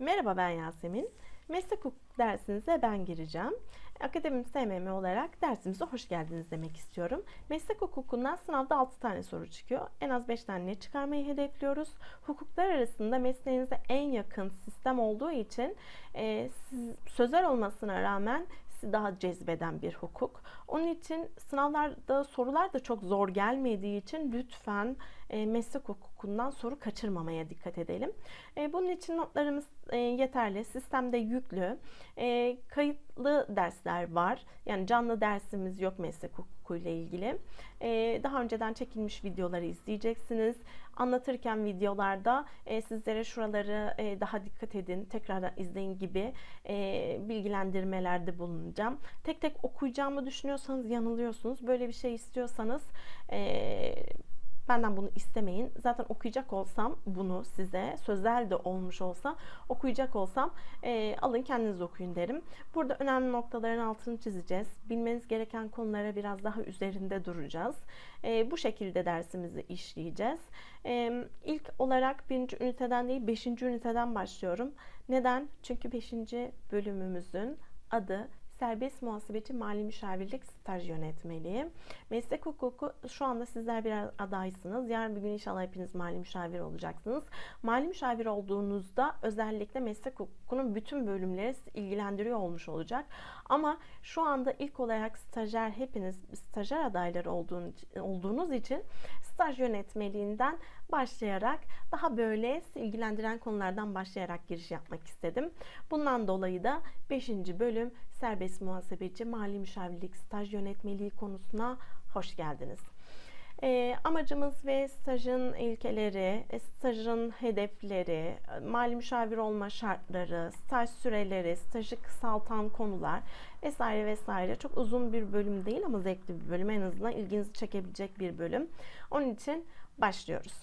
Merhaba ben Yasemin. Meslek hukuk dersinize ben gireceğim. Akademim SMM olarak dersimize hoş geldiniz demek istiyorum. Meslek hukukundan sınavda 6 tane soru çıkıyor. En az 5 tane çıkarmayı hedefliyoruz. Hukuklar arasında mesleğinize en yakın sistem olduğu için e, sözel olmasına rağmen daha cezbeden bir hukuk. Onun için sınavlarda sorular da çok zor gelmediği için lütfen meslek hukukundan soru kaçırmamaya dikkat edelim. E, bunun için notlarımız e, yeterli. Sistemde yüklü. E, kayıtlı dersler var. Yani canlı dersimiz yok meslek hukukuyla ilgili. E, daha önceden çekilmiş videoları izleyeceksiniz. Anlatırken videolarda e, sizlere şuraları e, daha dikkat edin, tekrar izleyin gibi e, bilgilendirmelerde bulunacağım. Tek tek okuyacağımı düşünüyorsanız yanılıyorsunuz. Böyle bir şey istiyorsanız e, Benden bunu istemeyin. Zaten okuyacak olsam bunu size sözel de olmuş olsa okuyacak olsam e, alın kendiniz okuyun derim. Burada önemli noktaların altını çizeceğiz. Bilmeniz gereken konulara biraz daha üzerinde duracağız. E, bu şekilde dersimizi işleyeceğiz. E, ilk olarak birinci üniteden değil beşinci üniteden başlıyorum. Neden? Çünkü beşinci bölümümüzün adı serbest muhasebeci mali müşavirlik staj yönetmeliği. Meslek hukuku şu anda sizler bir adaysınız. Yarın bir gün inşallah hepiniz mali müşavir olacaksınız. Mali müşavir olduğunuzda özellikle meslek hukukunun bütün bölümleri ilgilendiriyor olmuş olacak. Ama şu anda ilk olarak stajyer hepiniz stajyer adayları olduğunuz için staj yönetmeliğinden başlayarak daha böyle ilgilendiren konulardan başlayarak giriş yapmak istedim. Bundan dolayı da 5. bölüm serbest muhasebeci mali müşavirlik staj yönetmeliği konusuna hoş geldiniz. E, amacımız ve stajın ilkeleri, e, stajın hedefleri, mali müşavir olma şartları, staj süreleri, stajı kısaltan konular vesaire vesaire. Çok uzun bir bölüm değil ama zevkli bir bölüm. En azından ilginizi çekebilecek bir bölüm. Onun için başlıyoruz.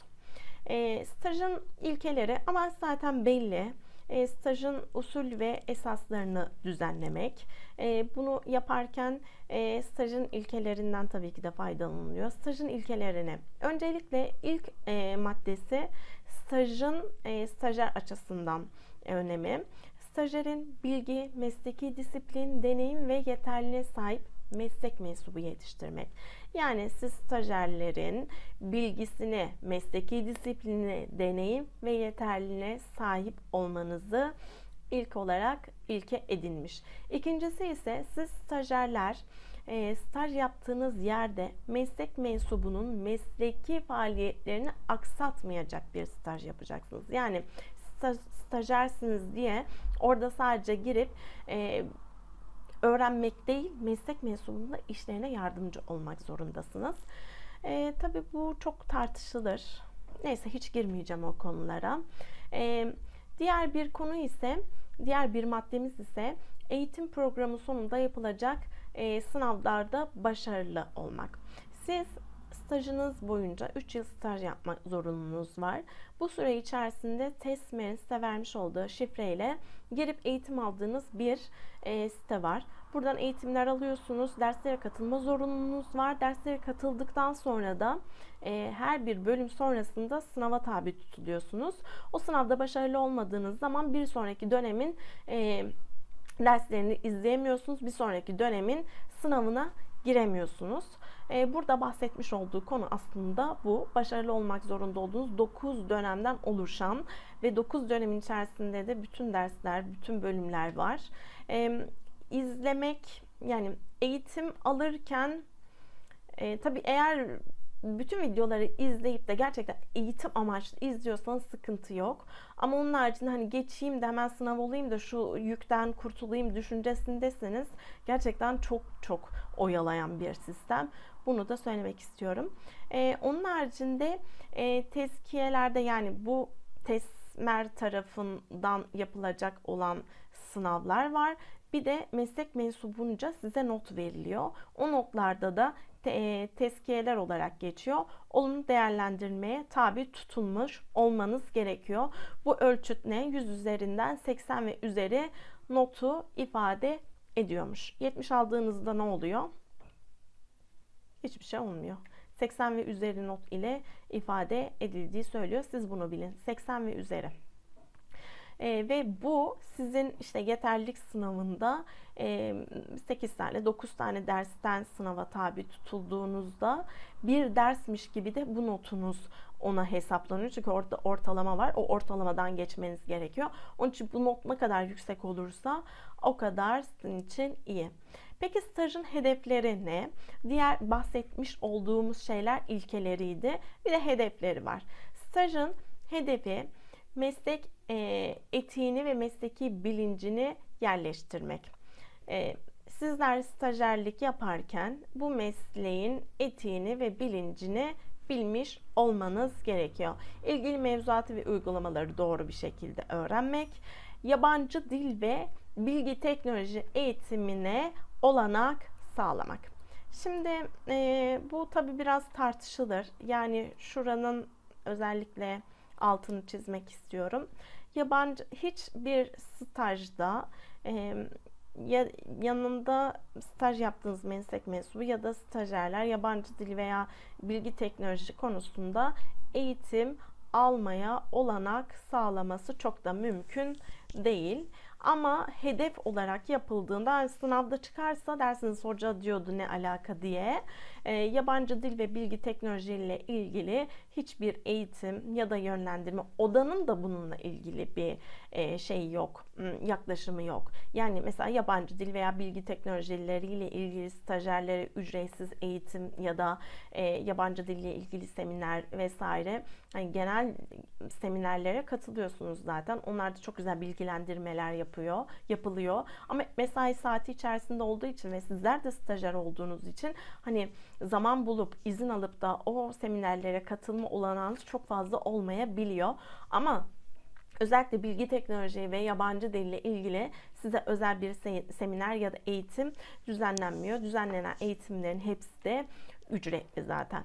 E, stajın ilkeleri ama zaten belli e, stajın usul ve esaslarını düzenlemek. E, bunu yaparken e, stajın ilkelerinden tabii ki de faydalanılıyor. Stajın ilkelerini öncelikle ilk e, maddesi stajın e, stajyer açısından önemi. Stajyerin bilgi, mesleki disiplin, deneyim ve yeterliliğe sahip meslek mensubu yetiştirmek. Yani siz stajyerlerin bilgisine, mesleki disipline, deneyim ve yeterliliğine sahip olmanızı ilk olarak ilke edinmiş. İkincisi ise siz stajyerler e, staj yaptığınız yerde meslek mensubunun mesleki faaliyetlerini aksatmayacak bir staj yapacaksınız. Yani staj, stajyersiniz diye orada sadece girip e, öğrenmek değil, meslek mensubunda işlerine yardımcı olmak zorundasınız. E, tabii bu çok tartışılır. Neyse hiç girmeyeceğim o konulara. E, diğer bir konu ise, diğer bir maddemiz ise eğitim programı sonunda yapılacak e, sınavlarda başarılı olmak. Siz stajınız boyunca 3 yıl staj yapmak zorunluluğunuz var. Bu süre içerisinde TESM'in size vermiş olduğu şifreyle girip eğitim aldığınız bir e, site var. Buradan eğitimler alıyorsunuz. Derslere katılma zorunluluğunuz var. Derslere katıldıktan sonra da e, her bir bölüm sonrasında sınava tabi tutuluyorsunuz. O sınavda başarılı olmadığınız zaman bir sonraki dönemin e, derslerini izleyemiyorsunuz. Bir sonraki dönemin sınavına giremiyorsunuz. Ee, burada bahsetmiş olduğu konu aslında bu. Başarılı olmak zorunda olduğunuz 9 dönemden oluşan ve 9 dönemin içerisinde de bütün dersler, bütün bölümler var. İzlemek yani eğitim alırken e, tabii eğer bütün videoları izleyip de gerçekten eğitim amaçlı izliyorsanız sıkıntı yok. Ama onun haricinde hani geçeyim de hemen sınav olayım da şu yükten kurtulayım düşüncesindeseniz gerçekten çok çok oyalayan bir sistem. Bunu da söylemek istiyorum. Ee, onun haricinde e, tezkiyelerde yani bu TESMER tarafından yapılacak olan sınavlar var. Bir de meslek mensubunca size not veriliyor. O notlarda da te, e, tezkiyeler olarak geçiyor. Olumlu değerlendirmeye tabi tutulmuş olmanız gerekiyor. Bu ölçüt ne? 100 üzerinden 80 ve üzeri notu ifade ediyormuş. 70 aldığınızda ne oluyor? Hiçbir şey olmuyor. 80 ve üzeri not ile ifade edildiği söylüyor. Siz bunu bilin. 80 ve üzeri. E, ve bu sizin işte yeterlilik sınavında e, 8 tane 9 tane dersten sınava tabi tutulduğunuzda bir dersmiş gibi de bu notunuz ona hesaplanıyor. Çünkü orada ortalama var. O ortalamadan geçmeniz gerekiyor. Onun için bu not ne kadar yüksek olursa o kadar sizin için iyi. Peki stajın hedefleri ne? Diğer bahsetmiş olduğumuz şeyler ilkeleriydi. Bir de hedefleri var. Stajın hedefi meslek e, etiğini ve mesleki bilincini yerleştirmek. E, sizler stajyerlik yaparken bu mesleğin etiğini ve bilincini bilmiş olmanız gerekiyor. İlgili mevzuatı ve uygulamaları doğru bir şekilde öğrenmek, yabancı dil ve bilgi teknoloji eğitimine olanak sağlamak. Şimdi e, bu tabi biraz tartışılır. Yani şuranın özellikle altını çizmek istiyorum. Yabancı hiçbir stajda e, ya, yanında staj yaptığınız meslek mensubu ya da stajyerler yabancı dil veya bilgi teknoloji konusunda eğitim almaya olanak sağlaması çok da mümkün değil. Ama hedef olarak yapıldığında sınavda çıkarsa dersiniz hoca diyordu ne alaka diye e, yabancı dil ve bilgi teknolojiyle ilgili hiçbir eğitim ya da yönlendirme odanın da bununla ilgili bir e, şey yok yaklaşımı yok. Yani mesela yabancı dil veya bilgi teknolojileriyle ilgili stajyerlere ücretsiz eğitim ya da e, yabancı dille ilgili seminer vesaire yani genel seminerlere katılıyorsunuz zaten. Onlar da çok güzel bilgilendirmeler yapıyor, yapılıyor. Ama mesai saati içerisinde olduğu için ve sizler de stajyer olduğunuz için hani zaman bulup izin alıp da o seminerlere katılma olanağınız çok fazla olmayabiliyor. Ama özellikle bilgi teknoloji ve yabancı dille ilgili size özel bir seminer ya da eğitim düzenlenmiyor. Düzenlenen eğitimlerin hepsi de ücretli zaten.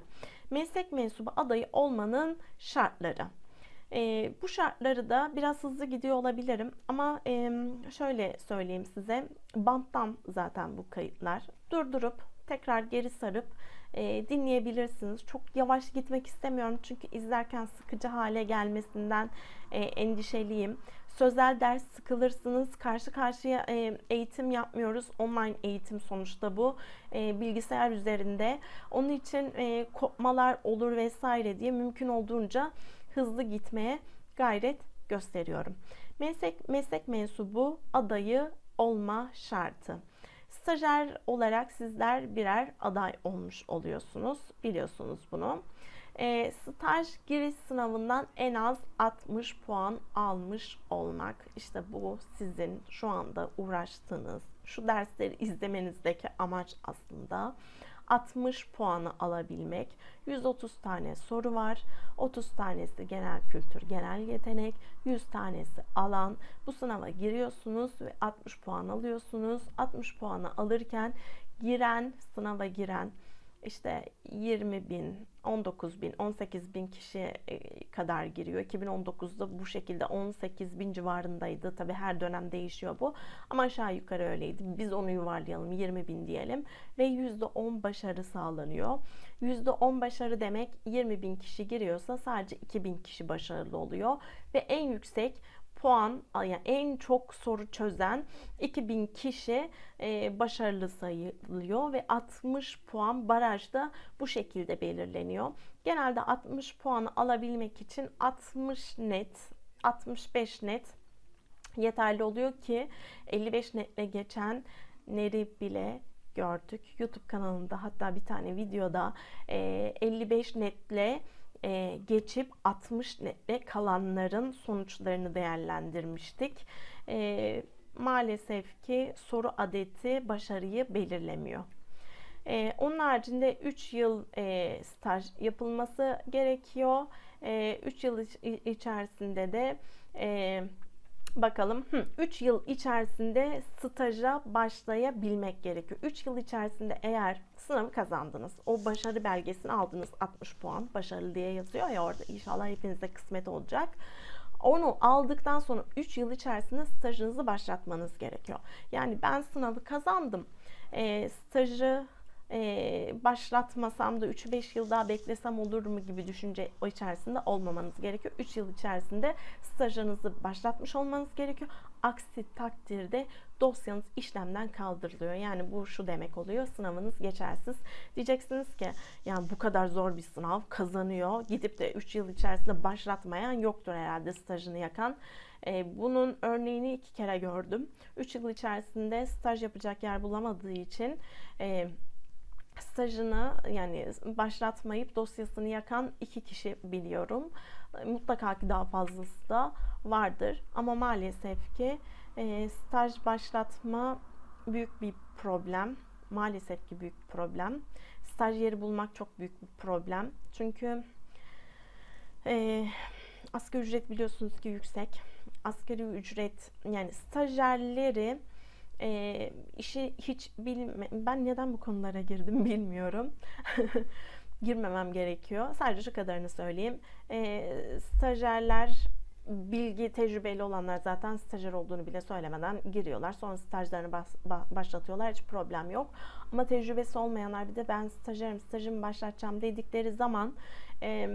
Meslek mensubu adayı olmanın şartları. E, bu şartları da biraz hızlı gidiyor olabilirim ama e, şöyle söyleyeyim size banttan zaten bu kayıtlar durdurup tekrar geri sarıp e, dinleyebilirsiniz. Çok yavaş gitmek istemiyorum çünkü izlerken sıkıcı hale gelmesinden e, endişeliyim. Sözel ders sıkılırsınız. Karşı karşıya e, eğitim yapmıyoruz. Online eğitim sonuçta bu. E, bilgisayar üzerinde. Onun için e, kopmalar olur vesaire diye mümkün olduğunca hızlı gitmeye gayret gösteriyorum. Meslek meslek mensubu adayı olma şartı. Stajyer olarak sizler birer aday olmuş oluyorsunuz. Biliyorsunuz bunu. E, staj giriş sınavından en az 60 puan almış olmak. İşte bu sizin şu anda uğraştığınız, şu dersleri izlemenizdeki amaç aslında. 60 puanı alabilmek. 130 tane soru var. 30 tanesi genel kültür, genel yetenek, 100 tanesi alan. Bu sınava giriyorsunuz ve 60 puan alıyorsunuz. 60 puanı alırken giren, sınava giren işte 20 bin, 19 bin, 18 bin kişi e, kadar giriyor. 2019'da bu şekilde 18 bin civarındaydı. Tabi her dönem değişiyor bu. Ama aşağı yukarı öyleydi. Biz onu yuvarlayalım 20 bin diyelim. Ve %10 başarı sağlanıyor. %10 başarı demek 20 bin kişi giriyorsa sadece 2 bin kişi başarılı oluyor. Ve en yüksek puan yani en çok soru çözen 2000 kişi e, başarılı sayılıyor ve 60 puan barajda bu şekilde belirleniyor. Genelde 60 puanı alabilmek için 60 net, 65 net yeterli oluyor ki 55 netle geçen neri bile gördük. YouTube kanalında hatta bir tane videoda e, 55 netle e, geçip 60 netle kalanların sonuçlarını değerlendirmiştik. E, maalesef ki soru adeti başarıyı belirlemiyor. E, onun haricinde 3 yıl e, staj yapılması gerekiyor. E, 3 yıl içerisinde de e, bakalım 3 yıl içerisinde staja başlayabilmek gerekiyor. 3 yıl içerisinde eğer sınavı kazandınız. O başarı belgesini aldınız 60 puan başarılı diye yazıyor ya orada inşallah hepinize kısmet olacak. Onu aldıktan sonra 3 yıl içerisinde stajınızı başlatmanız gerekiyor. Yani ben sınavı kazandım. E, stajı e, başlatmasam da 3-5 yıl daha beklesem olur mu gibi düşünce o içerisinde olmamanız gerekiyor. 3 yıl içerisinde stajınızı başlatmış olmanız gerekiyor. Aksi takdirde dosyanız işlemden kaldırılıyor. Yani bu şu demek oluyor. Sınavınız geçersiz. Diyeceksiniz ki yani bu kadar zor bir sınav kazanıyor. Gidip de 3 yıl içerisinde başlatmayan yoktur herhalde stajını yakan. E, bunun örneğini iki kere gördüm. 3 yıl içerisinde staj yapacak yer bulamadığı için e, stajını yani başlatmayıp dosyasını yakan iki kişi biliyorum. Mutlaka ki daha fazlası da vardır. Ama maalesef ki e, staj başlatma büyük bir problem. Maalesef ki büyük bir problem. Staj yeri bulmak çok büyük bir problem. Çünkü e, asgari ücret biliyorsunuz ki yüksek. Asgari ücret yani stajyerleri e, işi hiç bilme ben neden bu konulara girdim bilmiyorum. Girmemem gerekiyor. Sadece şu kadarını söyleyeyim. E, stajyerler bilgi tecrübeli olanlar zaten stajyer olduğunu bile söylemeden giriyorlar. Sonra stajlarını bas, başlatıyorlar. Hiç problem yok. Ama tecrübesi olmayanlar bir de ben stajyerim, stajımı başlatacağım dedikleri zaman e,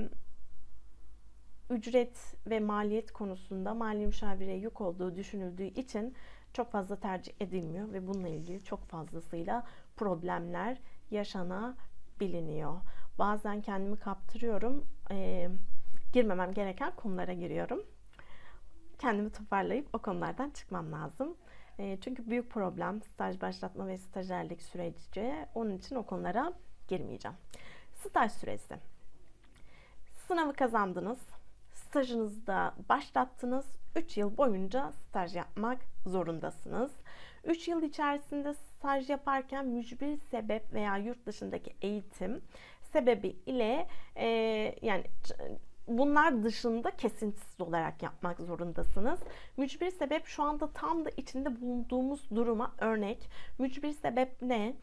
ücret ve maliyet konusunda mali müşavire yük olduğu düşünüldüğü için çok fazla tercih edilmiyor ve bununla ilgili çok fazlasıyla problemler yaşanabiliyor. Bazen kendimi kaptırıyorum. E, girmemem gereken konulara giriyorum. Kendimi toparlayıp o konulardan çıkmam lazım. E, çünkü büyük problem staj başlatma ve stajyerlik süreci. Onun için o konulara girmeyeceğim. Staj süresi. Sınavı kazandınız. Stajınızı da başlattınız. 3 yıl boyunca staj yapmak zorundasınız. 3 yıl içerisinde staj yaparken mücbir sebep veya yurt dışındaki eğitim sebebi ile e, yani bunlar dışında kesintisiz olarak yapmak zorundasınız. Mücbir sebep şu anda tam da içinde bulunduğumuz duruma örnek. Mücbir sebep ne?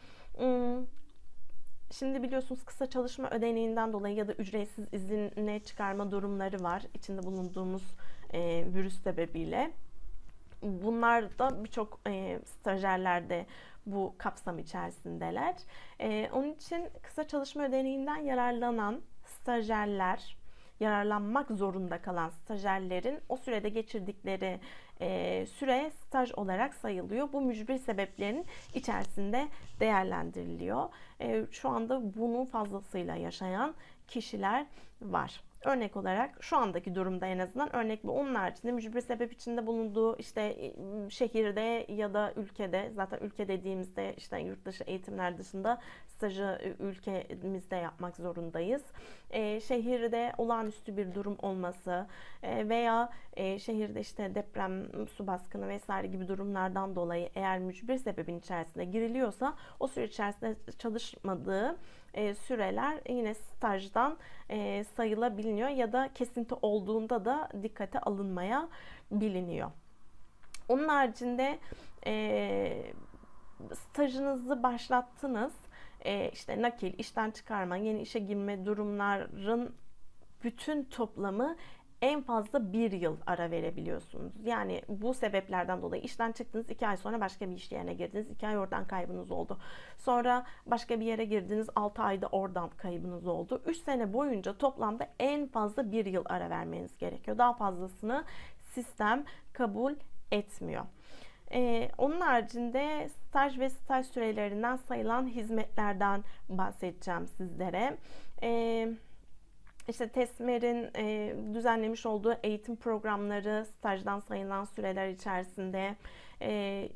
Şimdi biliyorsunuz kısa çalışma ödeneğinden dolayı ya da ücretsiz izine çıkarma durumları var içinde bulunduğumuz e, virüs sebebiyle. Bunlar da birçok e, stajyerlerde bu kapsam içerisindeler. E, onun için kısa çalışma ödeneğinden yararlanan stajyerler, yararlanmak zorunda kalan stajyerlerin o sürede geçirdikleri e, süre staj olarak sayılıyor. Bu mücbir sebeplerin içerisinde değerlendiriliyor. E, şu anda bunun fazlasıyla yaşayan kişiler var. Örnek olarak şu andaki durumda en azından örnek bu. Onun haricinde mücbir sebep içinde bulunduğu işte şehirde ya da ülkede zaten ülke dediğimizde işte yurt dışı eğitimler dışında stajı ülkemizde yapmak zorundayız. E, şehirde olağanüstü bir durum olması e, veya e, şehirde işte deprem, su baskını vesaire gibi durumlardan dolayı eğer mücbir sebebin içerisinde giriliyorsa o süre içerisinde çalışmadığı e, süreler yine stajdan e, sayılabiliyor ya da kesinti olduğunda da dikkate alınmaya biliniyor. Onun haricinde e, stajınızı başlattınız. E, işte nakil, işten çıkarma, yeni işe girme durumların bütün toplamı en fazla bir yıl ara verebiliyorsunuz. Yani bu sebeplerden dolayı işten çıktınız, iki ay sonra başka bir iş yerine girdiniz, iki ay oradan kaybınız oldu. Sonra başka bir yere girdiniz, altı ayda oradan kaybınız oldu. Üç sene boyunca toplamda en fazla bir yıl ara vermeniz gerekiyor. Daha fazlasını sistem kabul etmiyor. Ee, onun haricinde staj ve staj sürelerinden sayılan hizmetlerden bahsedeceğim sizlere. Ee, işte TESMER'in e, düzenlemiş olduğu eğitim programları stajdan sayılan süreler içerisinde e,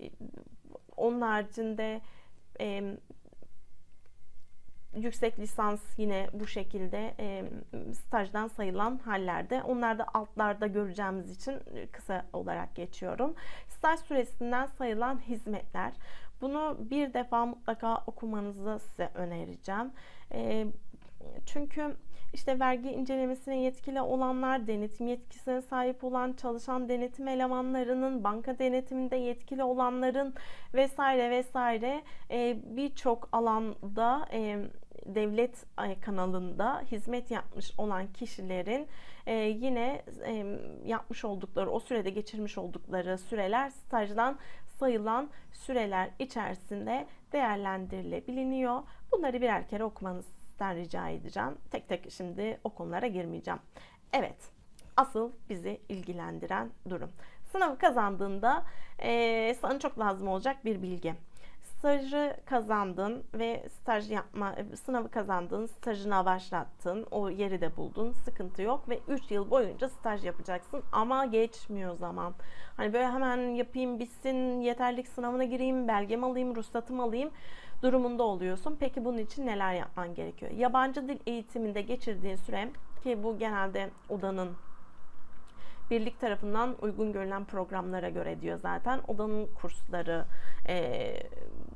onun haricinde e, yüksek lisans yine bu şekilde e, stajdan sayılan hallerde. Onları da altlarda göreceğimiz için kısa olarak geçiyorum. Staj süresinden sayılan hizmetler. Bunu bir defa mutlaka okumanızı size önereceğim. E, çünkü işte vergi incelemesine yetkili olanlar, denetim yetkisine sahip olan çalışan denetim elemanlarının, banka denetiminde yetkili olanların vesaire vesaire e, birçok alanda e, devlet e, kanalında hizmet yapmış olan kişilerin e, yine e, yapmış oldukları o sürede geçirmiş oldukları süreler stajdan sayılan süreler içerisinde değerlendirilebiliyor. Bunları birer kere okumanızdan rica edeceğim. Tek tek şimdi o konulara girmeyeceğim. Evet, asıl bizi ilgilendiren durum. Sınavı kazandığında e, sana çok lazım olacak bir bilgi. Stajı kazandın ve staj yapma sınavı kazandın, stajına başlattın, o yeri de buldun, sıkıntı yok ve 3 yıl boyunca staj yapacaksın ama geçmiyor zaman. Hani böyle hemen yapayım bitsin, yeterlik sınavına gireyim, belgemi alayım, ruhsatımı alayım durumunda oluyorsun. Peki bunun için neler yapman gerekiyor? Yabancı dil eğitiminde geçirdiğin süre ki bu genelde odanın birlik tarafından uygun görülen programlara göre diyor zaten. Odanın kursları e,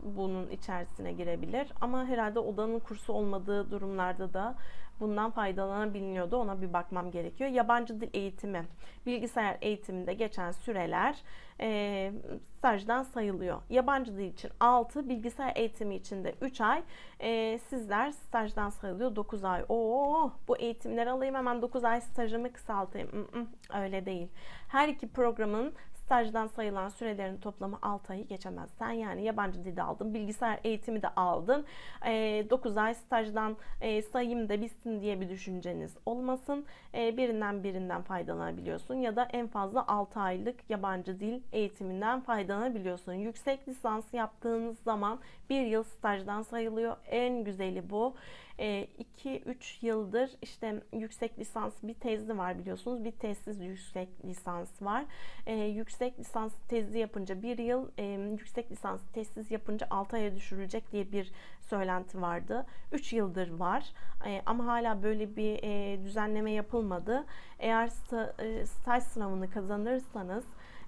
bunun içerisine girebilir. Ama herhalde odanın kursu olmadığı durumlarda da bundan faydalanabiliyordu. Ona bir bakmam gerekiyor. Yabancı dil eğitimi, bilgisayar eğitiminde geçen süreler e, stajdan sayılıyor. Yabancı dil için 6, bilgisayar eğitimi için de 3 ay. E, sizler stajdan sayılıyor 9 ay. Oo, bu eğitimleri alayım hemen 9 ay stajımı kısaltayım. Mm-mm, öyle değil. Her iki programın stajdan sayılan sürelerin toplamı 6 ayı geçemez. Sen yani yabancı dil aldın, bilgisayar eğitimi de aldın. E, 9 ay stajdan e, sayayım da bitsin diye bir düşünceniz olmasın. E, birinden birinden faydalanabiliyorsun ya da en fazla 6 aylık yabancı dil eğitiminden faydalanabiliyorsun. Yüksek lisans yaptığınız zaman bir yıl stajdan sayılıyor. En güzeli bu. 2-3 yıldır işte yüksek lisans bir tezli var biliyorsunuz. Bir tezsiz yüksek lisans var. E, yüksek lisans tezli yapınca bir yıl, e, yüksek lisans tezsiz yapınca 6 aya düşürülecek diye bir söylenti vardı. 3 yıldır var e, ama hala böyle bir e, düzenleme yapılmadı. Eğer sta, e, staj sınavını kazanırsanız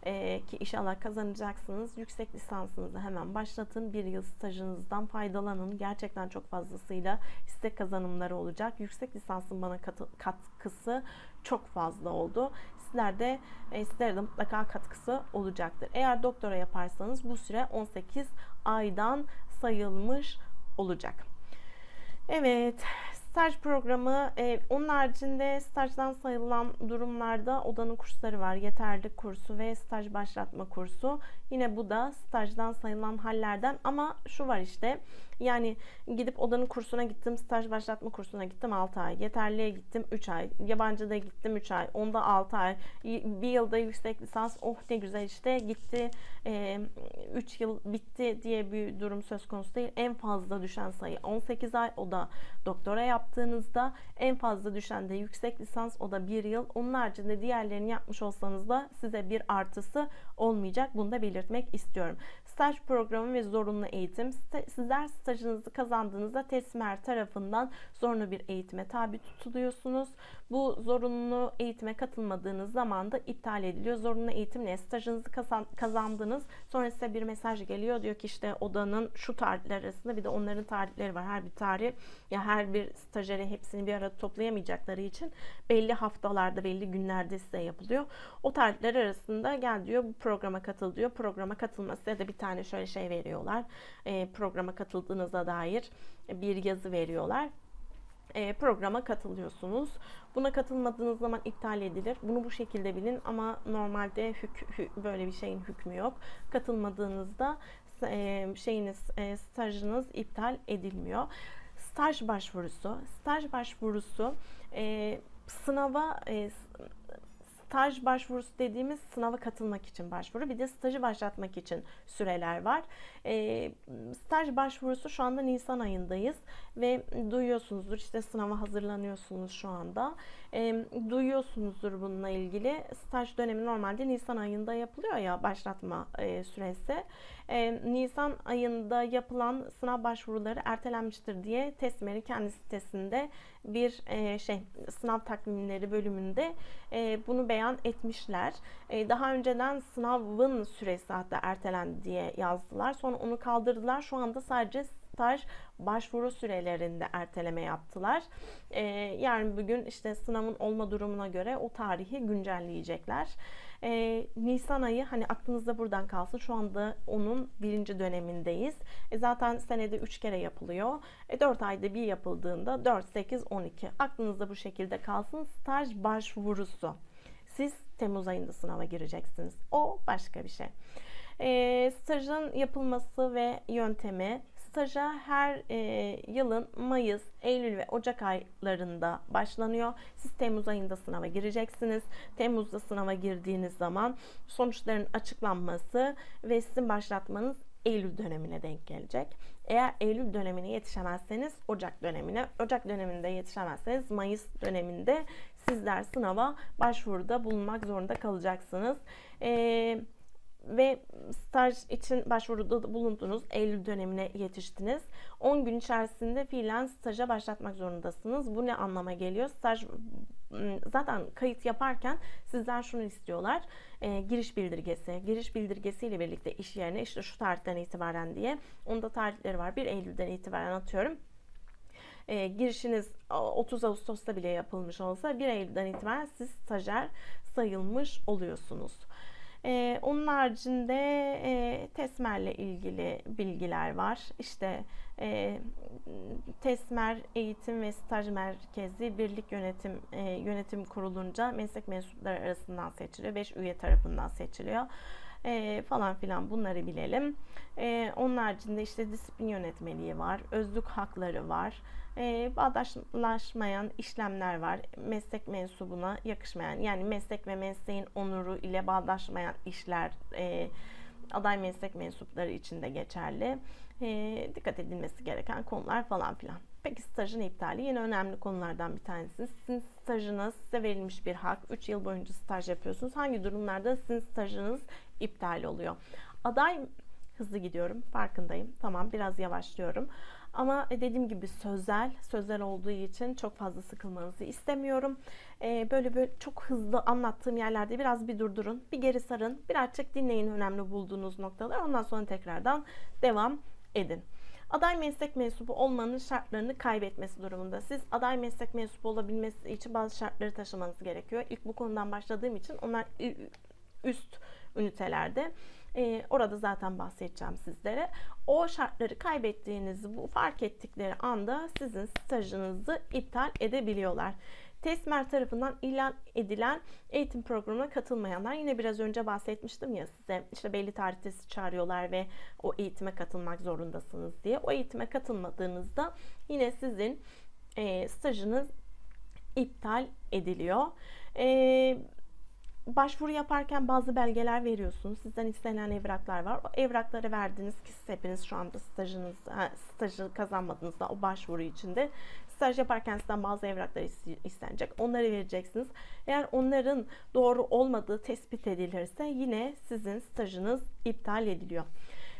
ee, ki inşallah kazanacaksınız. Yüksek lisansınızı hemen başlatın. Bir yıl stajınızdan faydalanın. Gerçekten çok fazlasıyla size kazanımları olacak. Yüksek lisansın bana katkısı çok fazla oldu. Sizler de e, sizlere de mutlaka katkısı olacaktır. Eğer doktora yaparsanız bu süre 18 aydan sayılmış olacak. Evet, Staj programı, e, onun haricinde stajdan sayılan durumlarda odanın kursları var. Yeterlik kursu ve staj başlatma kursu. Yine bu da stajdan sayılan hallerden ama şu var işte yani gidip odanın kursuna gittim, staj başlatma kursuna gittim 6 ay. Yeterliğe gittim 3 ay. Yabancıda gittim 3 ay. Onda 6 ay. Bir yılda yüksek lisans oh ne güzel işte gitti 3 yıl bitti diye bir durum söz konusu değil. En fazla düşen sayı 18 ay. O da doktora yaptığınızda en fazla düşen de yüksek lisans o da 1 yıl. Onun haricinde diğerlerini yapmış olsanız da size bir artısı olmayacak. Bunu da belirtmek istiyorum staj programı ve zorunlu eğitim. Sizler stajınızı kazandığınızda TESMER tarafından zorunlu bir eğitime tabi tutuluyorsunuz. Bu zorunlu eğitime katılmadığınız zaman da iptal ediliyor. Zorunlu eğitim ne? Stajınızı kazandınız. Sonra size bir mesaj geliyor. Diyor ki işte odanın şu tarihler arasında bir de onların tarihleri var. Her bir tarih ya her bir stajyere hepsini bir arada toplayamayacakları için belli haftalarda belli günlerde size yapılıyor. O tarihler arasında gel diyor bu programa katıl diyor. Programa katılması ya da bir tane şöyle şey veriyorlar. E, programa katıldığınıza dair bir yazı veriyorlar e, programa katılıyorsunuz. Buna katılmadığınız zaman iptal edilir. Bunu bu şekilde bilin ama normalde hük, hük, böyle bir şeyin hükmü yok. Katılmadığınızda e, şeyiniz e, stajınız iptal edilmiyor. Staj başvurusu. Staj başvurusu e, sınava e, staj başvurusu dediğimiz sınava katılmak için başvuru. Bir de stajı başlatmak için süreler var. E, staj başvurusu şu anda Nisan ayındayız ve duyuyorsunuzdur işte sınava hazırlanıyorsunuz şu anda. E, duyuyorsunuzdur bununla ilgili. Staj dönemi normalde Nisan ayında yapılıyor ya başlatma e, süresi. E, Nisan ayında yapılan sınav başvuruları ertelenmiştir diye TESMER'in kendi sitesinde bir e, şey sınav takvimleri bölümünde e, bunu beyan etmişler. E, daha önceden sınavın süresi hatta ertelendi diye yazdılar. Sonra onu kaldırdılar. Şu anda sadece staj başvuru sürelerinde erteleme yaptılar. Ee, yarın bugün işte sınavın olma durumuna göre o tarihi güncelleyecekler. Ee, Nisan ayı hani aklınızda buradan kalsın. Şu anda onun birinci dönemindeyiz. E, zaten senede 3 kere yapılıyor. E, 4 ayda bir yapıldığında 4, 8, 12. Aklınızda bu şekilde kalsın. Staj başvurusu. Siz Temmuz ayında sınava gireceksiniz. O başka bir şey. E, stajın yapılması ve yöntemi staja her e, yılın Mayıs, Eylül ve Ocak aylarında başlanıyor. Siz Temmuz ayında sınava gireceksiniz. Temmuz'da sınava girdiğiniz zaman sonuçların açıklanması ve sizin başlatmanız Eylül dönemine denk gelecek. Eğer Eylül dönemine yetişemezseniz Ocak dönemine, Ocak döneminde yetişemezseniz Mayıs döneminde sizler sınava başvuruda bulunmak zorunda kalacaksınız. Eee ve staj için başvuruda bulundunuz. Eylül dönemine yetiştiniz. 10 gün içerisinde fiilen staja başlatmak zorundasınız. Bu ne anlama geliyor? Staj zaten kayıt yaparken sizden şunu istiyorlar. E, giriş bildirgesi. Giriş bildirgesi ile birlikte iş yerine işte şu tarihten itibaren diye. Onda tarihleri var. 1 Eylül'den itibaren atıyorum e, girişiniz 30 Ağustos'ta bile yapılmış olsa 1 Eylül'den itibaren siz stajyer sayılmış oluyorsunuz. Ee, onun haricinde e, TESMER'le ilgili bilgiler var. İşte e, TESMER Eğitim ve Staj Merkezi Birlik Yönetim e, Yönetim kurulunca meslek mensupları arasından seçiliyor. 5 üye tarafından seçiliyor. E, falan filan bunları bilelim. E, onun haricinde işte disiplin yönetmeliği var, özlük hakları var, e, bağdaşlaşmayan işlemler var. Meslek mensubuna yakışmayan yani meslek ve mesleğin onuru ile bağdaşmayan işler e, aday meslek mensupları için de geçerli. E, dikkat edilmesi gereken konular falan filan. Peki stajın iptali yine önemli konulardan bir tanesi. Sizin stajınız size verilmiş bir hak. 3 yıl boyunca staj yapıyorsunuz. Hangi durumlarda sizin stajınız iptal oluyor? Aday hızlı gidiyorum farkındayım. Tamam biraz yavaşlıyorum. Ama e, dediğim gibi sözel, sözel olduğu için çok fazla sıkılmanızı istemiyorum. Ee, böyle böyle çok hızlı anlattığım yerlerde biraz bir durdurun, bir geri sarın, birazcık dinleyin önemli bulduğunuz noktalar. Ondan sonra tekrardan devam edin. Aday meslek mensubu olmanın şartlarını kaybetmesi durumunda. Siz aday meslek mensubu olabilmesi için bazı şartları taşımanız gerekiyor. İlk bu konudan başladığım için onlar üst ünitelerde. Ee, orada zaten bahsedeceğim sizlere. O şartları kaybettiğinizi bu fark ettikleri anda sizin stajınızı iptal edebiliyorlar. TESMER tarafından ilan edilen eğitim programına katılmayanlar yine biraz önce bahsetmiştim ya size işte belli tarihte çağırıyorlar ve o eğitime katılmak zorundasınız diye. O eğitime katılmadığınızda yine sizin e, stajınız iptal ediliyor. E, başvuru yaparken bazı belgeler veriyorsunuz. Sizden istenen evraklar var. O evrakları verdiniz ki siz hepiniz şu anda stajınız, stajı kazanmadığınızda o başvuru içinde staj yaparken sizden bazı evraklar istenecek. Onları vereceksiniz. Eğer onların doğru olmadığı tespit edilirse yine sizin stajınız iptal ediliyor.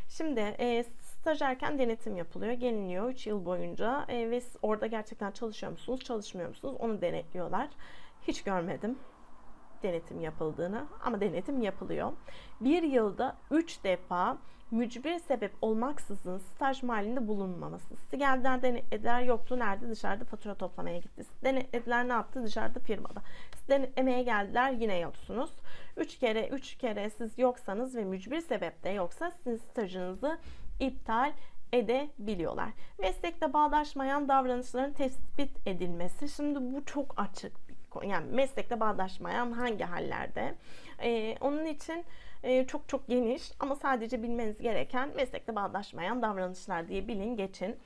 Şimdi e, stajyerken denetim yapılıyor, geliniyor 3 yıl boyunca e, ve orada gerçekten çalışıyor musunuz, çalışmıyor musunuz onu denetliyorlar. Hiç görmedim denetim yapıldığını ama denetim yapılıyor. Bir yılda 3 defa mücbir sebep olmaksızın staj mahallinde bulunmaması. Sizi geldiler denetlediler yoktu nerede dışarıda fatura toplamaya gitti. Denetlediler ne yaptı dışarıda firmada. Siz denetlemeye geldiler yine yoksunuz. 3 kere 3 kere siz yoksanız ve mücbir sebep de yoksa sizin stajınızı iptal edebiliyorlar. Meslekte bağdaşmayan davranışların tespit edilmesi. Şimdi bu çok açık yani meslekle bağdaşmayan hangi hallerde. Ee, onun için e, çok çok geniş ama sadece bilmeniz gereken meslekle bağdaşmayan davranışlar diye bilin geçin.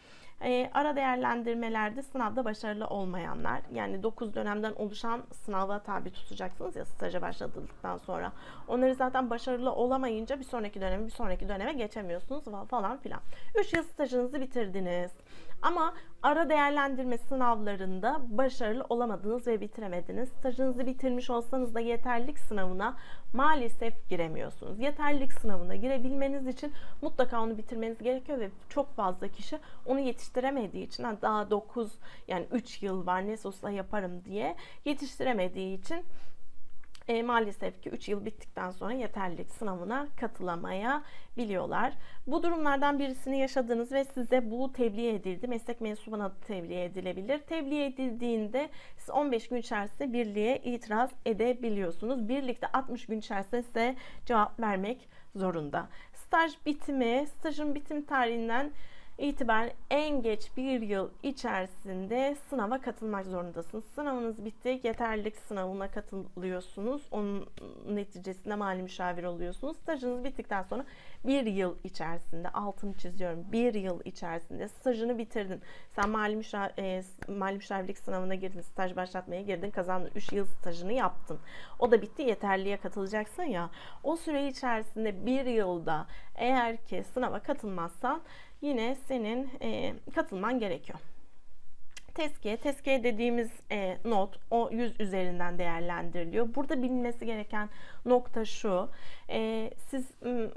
E, ara değerlendirmelerde sınavda başarılı olmayanlar yani 9 dönemden oluşan sınava tabi tutacaksınız ya staja başladıktan sonra. Onları zaten başarılı olamayınca bir sonraki döneme bir sonraki döneme geçemiyorsunuz falan filan. 3 yıl stajınızı bitirdiniz. Ama ara değerlendirme sınavlarında başarılı olamadınız ve bitiremediniz. Stajınızı bitirmiş olsanız da yeterlilik sınavına maalesef giremiyorsunuz. Yeterlilik sınavına girebilmeniz için mutlaka onu bitirmeniz gerekiyor ve çok fazla kişi onu yetiştiremediği için daha 9 yani 3 yıl var ne olsa yaparım diye yetiştiremediği için e, maalesef ki 3 yıl bittikten sonra yeterlilik sınavına katılamayabiliyorlar. Bu durumlardan birisini yaşadınız ve size bu tebliğ edildi. Meslek mensubuna tebliğ edilebilir. Tebliğ edildiğinde siz 15 gün içerisinde birliğe itiraz edebiliyorsunuz. Birlikte 60 gün içerisinde size cevap vermek zorunda. Staj bitimi, stajın bitim tarihinden itibaren en geç bir yıl içerisinde sınava katılmak zorundasınız. Sınavınız bitti, yeterlilik sınavına katılıyorsunuz. Onun neticesinde mali müşavir oluyorsunuz. Stajınız bittikten sonra bir yıl içerisinde, altını çiziyorum, bir yıl içerisinde stajını bitirdin. Sen mali, müşa, e, mali müşavirlik sınavına girdin, staj başlatmaya girdin, kazandın, 3 yıl stajını yaptın. O da bitti, yeterliğe katılacaksın ya. O süre içerisinde bir yılda eğer ki sınava katılmazsan yine senin e, katılman gerekiyor. Teskiye, teskiye dediğimiz e, not o 100 üzerinden değerlendiriliyor. Burada bilinmesi gereken nokta şu. E, siz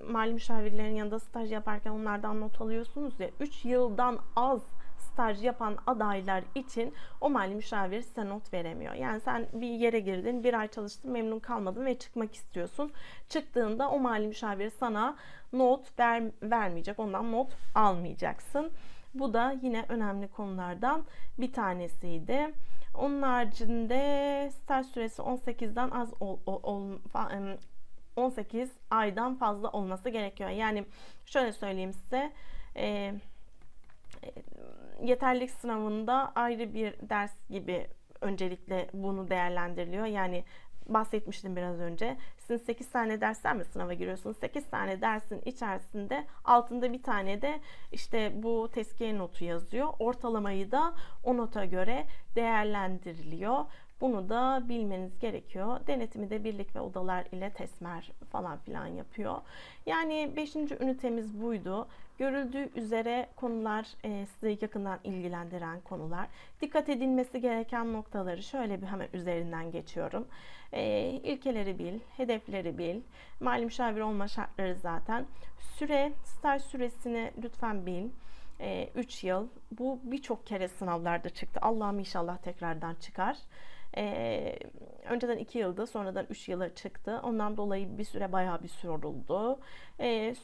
mali müşavirlerin yanında staj yaparken onlardan not alıyorsunuz ya 3 yıldan az staj yapan adaylar için o mali müşavir size not veremiyor. Yani sen bir yere girdin, bir ay çalıştın, memnun kalmadın ve çıkmak istiyorsun. Çıktığında o mali müşavir sana not ver, vermeyecek, ondan not almayacaksın. Bu da yine önemli konulardan bir tanesiydi. Onun haricinde staj süresi 18'den az ol, ol, 18 aydan fazla olması gerekiyor. Yani şöyle söyleyeyim size. E, yeterlilik sınavında ayrı bir ders gibi öncelikle bunu değerlendiriliyor. Yani bahsetmiştim biraz önce. Sizin 8 tane dersten mi sınava giriyorsunuz? 8 tane dersin içerisinde altında bir tane de işte bu tezkiye notu yazıyor. Ortalamayı da o nota göre değerlendiriliyor. Bunu da bilmeniz gerekiyor. Denetimi de birlik ve odalar ile tesmer falan filan yapıyor. Yani 5. ünitemiz buydu. Görüldüğü üzere konular e, sizi yakından ilgilendiren konular. Dikkat edilmesi gereken noktaları şöyle bir hemen üzerinden geçiyorum. E, ilkeleri bil, hedefleri bil, mali müşavir olma şartları zaten. Süre, staj süresini lütfen bil. 3 yıl. Bu birçok kere sınavlarda çıktı. Allah'ım inşallah tekrardan çıkar. Ee, önceden 2 yılda sonradan 3 yıla çıktı. Ondan dolayı bir süre bayağı bir soruldu. Ee,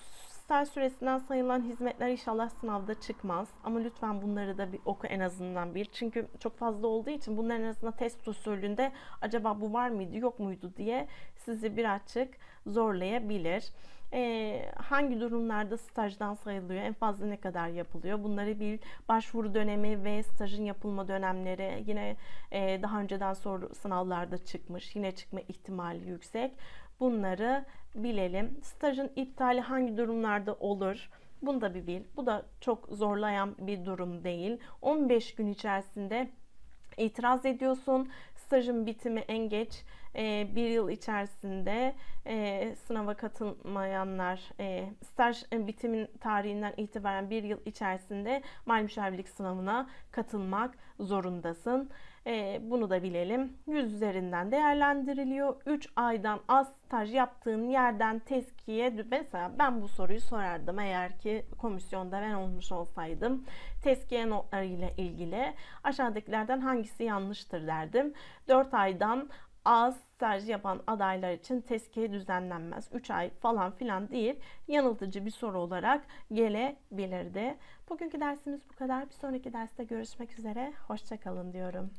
staj süresinden sayılan hizmetler inşallah sınavda çıkmaz. Ama lütfen bunları da bir oku en azından bir. Çünkü çok fazla olduğu için bunların arasında test usulünde acaba bu var mıydı yok muydu diye sizi birazcık zorlayabilir e, hangi durumlarda stajdan sayılıyor, en fazla ne kadar yapılıyor bunları bir başvuru dönemi ve stajın yapılma dönemleri yine e, daha önceden soru sınavlarda çıkmış, yine çıkma ihtimali yüksek. Bunları bilelim. Stajın iptali hangi durumlarda olur? Bunu da bir bil. Bu da çok zorlayan bir durum değil. 15 gün içerisinde itiraz ediyorsun. Stajın bitimi en geç e, bir yıl içerisinde e, sınava katılmayanlar e, staj bitimin tarihinden itibaren bir yıl içerisinde mal müşavirlik sınavına katılmak zorundasın. E, bunu da bilelim. 100 üzerinden değerlendiriliyor. 3 aydan az staj yaptığın yerden teskiye mesela ben bu soruyu sorardım eğer ki komisyonda ben olmuş olsaydım. Teskiye notları ile ilgili aşağıdakilerden hangisi yanlıştır derdim. 4 aydan az staj yapan adaylar için tezkiye düzenlenmez. 3 ay falan filan değil. Yanıltıcı bir soru olarak gelebilirdi. Bugünkü dersimiz bu kadar. Bir sonraki derste görüşmek üzere. Hoşçakalın diyorum.